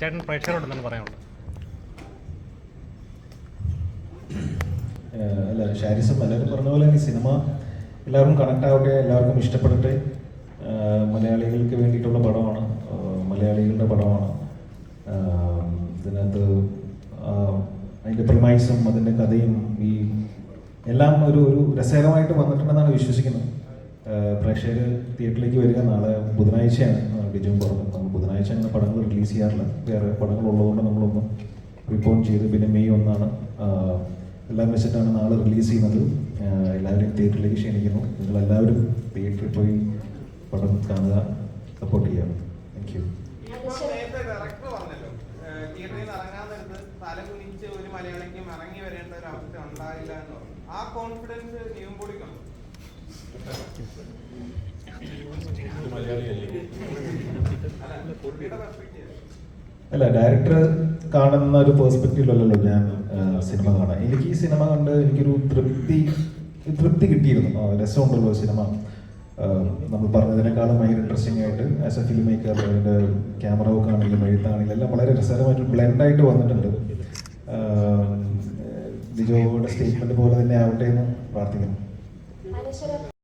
ചേട്ടൻ പ്രേക്ഷകരോട് എന്താണ് പറയാനുള്ളത് അല്ല ഷാരിസും എല്ലാവരും പറഞ്ഞ പോലെ ഈ സിനിമ എല്ലാവരും കണക്ട് ആവട്ടെ എല്ലാവർക്കും ഇഷ്ടപ്പെടട്ടെ. മലയാളികൾക്ക് വേണ്ടിയിട്ടുള്ള പടമാണ്. മലയാളികളുടെ പടമാണ്. ഇതിനകത്ത് അതിന്റെ പ്രമൈസും അതിന്റെ കഥയും ഈ എല്ലാം ഒരു ഒരു രസകരമായിട്ട് വന്നിട്ടുണ്ടെന്നാണ് വിശ്വസിക്കുന്നത്. പ്രേക്ഷകർ തിയേറ്ററിലേക്ക് വരിക നാളെ ബുധനാഴ്ചയാണ്. ഡിജുവും പറഞ്ഞു. നമ്മൾ ബുധനാഴ്ച അങ്ങനെ പടങ്ങൾ റിലീസ് ചെയ്യാറില്ല. വേറെ പടങ്ങൾ ഉള്ളതുകൊണ്ട് നമ്മളൊന്ന് റിപ്പോർട്ട് ചെയ്ത് പിന്നെ മെയ് ഒന്നാണ് എല്ലാം വെച്ചിട്ടാണ് നാളെ റിലീസ് ചെയ്യുന്നത്. എല്ലാവരും എല്ലാവരെയും തിയേറ്ററിലേക്ക് ക്ഷണിക്കുന്നു. നിങ്ങൾ എല്ലാവരും തിയേറ്ററിൽ പോയി പടം കാണുക സപ്പോർട്ട് ചെയ്യുക. താങ്ക് യു തിയേറ്ററിൽ തല കുനിച്ച് ഒരു മലയാളിക്കും ഇറങ്ങി വരേണ്ട ഒരു അവസ്ഥ ഉണ്ടായില്ല എന്ന് ആ കോൺഫിഡൻസ് നിവിൻപോളിക്കുണ്ട് അല്ല ഡയറക്ടർ കാണുന്ന ഒരു പേഴ്സ്പെക്റ്റീവിലല്ലോ ഞാൻ സിനിമ കാണാൻ. എനിക്ക് ഈ സിനിമ കണ്ട് എനിക്കൊരു തൃപ്തി തൃപ്തി കിട്ടിയിരുന്നു. രസമുണ്ടല്ലോ സിനിമ നമ്മൾ പറഞ്ഞതിനേക്കാളും ഭയങ്കര ഇൻട്രസ്റ്റിംഗ് ആയിട്ട് ആസ് എ ഫിലിം മേക്കർ അതിന്റെ ക്യാമറ വർക്ക് ആണെങ്കിലും എഴുത്താണെങ്കിലും എല്ലാം വളരെ രസകരമായിട്ട് ബ്ലെൻഡായിട്ട് വന്നിട്ടുണ്ട്. ബിജോയുടെ സ്റ്റേറ്റ്മെന്റ് പോലെ തന്നെ ആവട്ടെ എന്ന് പ്രാർത്ഥിക്കുന്നു.